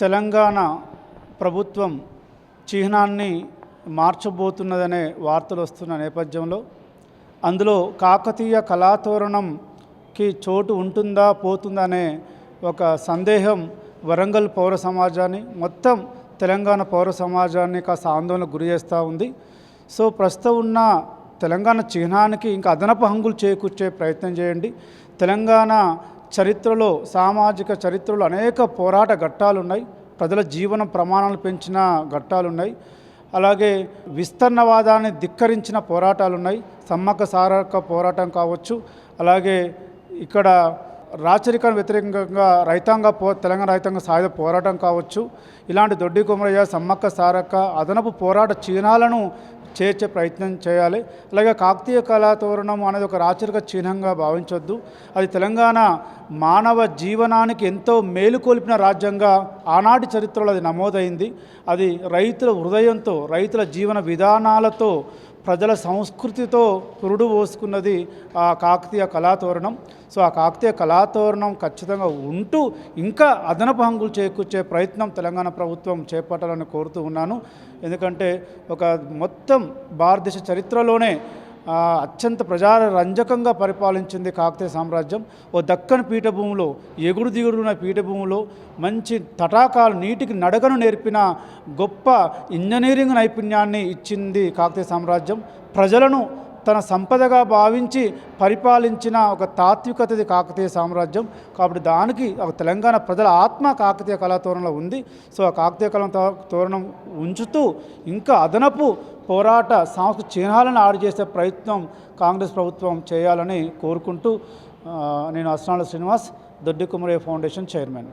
తెలంగాణ ప్రభుత్వం చిహ్నాన్ని మార్చబోతున్నదనే వార్తలు వస్తున్న నేపథ్యంలో అందులో కాకతీయ కళాతోరణంకి చోటు ఉంటుందా పోతుందా అనే ఒక సందేహం వరంగల్ పౌర సమాజాన్ని మొత్తం తెలంగాణ పౌర సమాజాన్ని కాస్త ఆందోళనకు గురి చేస్తూ ఉంది. సో ప్రస్తుతం ఉన్న తెలంగాణ చిహ్నానికి ఇంకా అదనపు హంగులు చేకూర్చే ప్రయత్నం చేయండి. తెలంగాణ చరిత్రలో సామాజిక చరిత్రలో అనేక పోరాట ఘట్టాలు ఉన్నాయి ప్రజల జీవన ప్రమాణాలు పెంచిన ఘట్టాలు ఉన్నాయి అలాగే విస్తరణవాదాన్ని ధిక్కరించిన పోరాటాలు ఉన్నాయి సమ్మక్క సారక్క పోరాటం కావచ్చు. అలాగే ఇక్కడ రాచరికానికి వ్యతిరేకంగా రైతాంగ పో తెలంగాణ రైతాంగ సాయుధ పోరాటం కావచ్చు. ఇలాంటి దొడ్డి కుమరయ్య సమ్మక్క సారక్క అదనపు పోరాట చిహ్నాలను చేర్చే ప్రయత్నం చేయాలి. అలాగే కాకతీయ కళాతోరణం అనేది ఒక రాచరిక చిహ్నంగా భావించొద్దు. అది తెలంగాణ మానవ జీవనానికి ఎంతో మేలుకొల్పిన రాజ్యంగా ఆనాటి చరిత్రలో అది నమోదైంది. అది రైతుల హృదయంతో రైతుల జీవన విధానాలతో ప్రజల సంస్కృతితో పురుడు పోసుకున్నది ఆ కాకతీయ కళాతోరణం. సో ఆ కాకతీయ కళాతోరణం ఖచ్చితంగా ఉంటూ ఇంకా అదనపు హంగులు చేకూర్చే ప్రయత్నం తెలంగాణ ప్రభుత్వం చేపట్టాలని కోరుతూ ఉన్నాను. ఎందుకంటే ఒక మొత్తం భారతదేశ చరిత్రలోనే అత్యంత అత్యంత ప్రజారంజకంగా పరిపాలించింది కాకతీయ సామ్రాజ్యం. ఓ దక్కని పీఠభూమిలో ఎగుడు దిగుడున్న పీఠభూమిలో మంచి తటాకాలు నీటికి నడకను నేర్పిన గొప్ప ఇంజనీరింగ్ నైపుణ్యాన్ని ఇచ్చింది కాకతీయ సామ్రాజ్యం. ప్రజలను తన సంపదగా భావించి పరిపాలించిన ఒక తాత్వికతది కాకతీయ సామ్రాజ్యం. కాబట్టి దానికి ఒక తెలంగాణ ప్రజల ఆత్మ కాకతీయ కళాతోరణలో ఉంది. సో ఆ కాకతీయ కళా తోరణం ఉంచుతూ ఇంకా అదనపు పోరాట సాంస్కృతిక చిహ్నాలను ఆడు చేసే ప్రయత్నం కాంగ్రెస్ ప్రభుత్వం చేయాలని కోరుకుంటూ నేను అస్నాల శ్రీనివాస్ దొడ్డి కుమరే ఫౌండేషన్ చైర్మన్.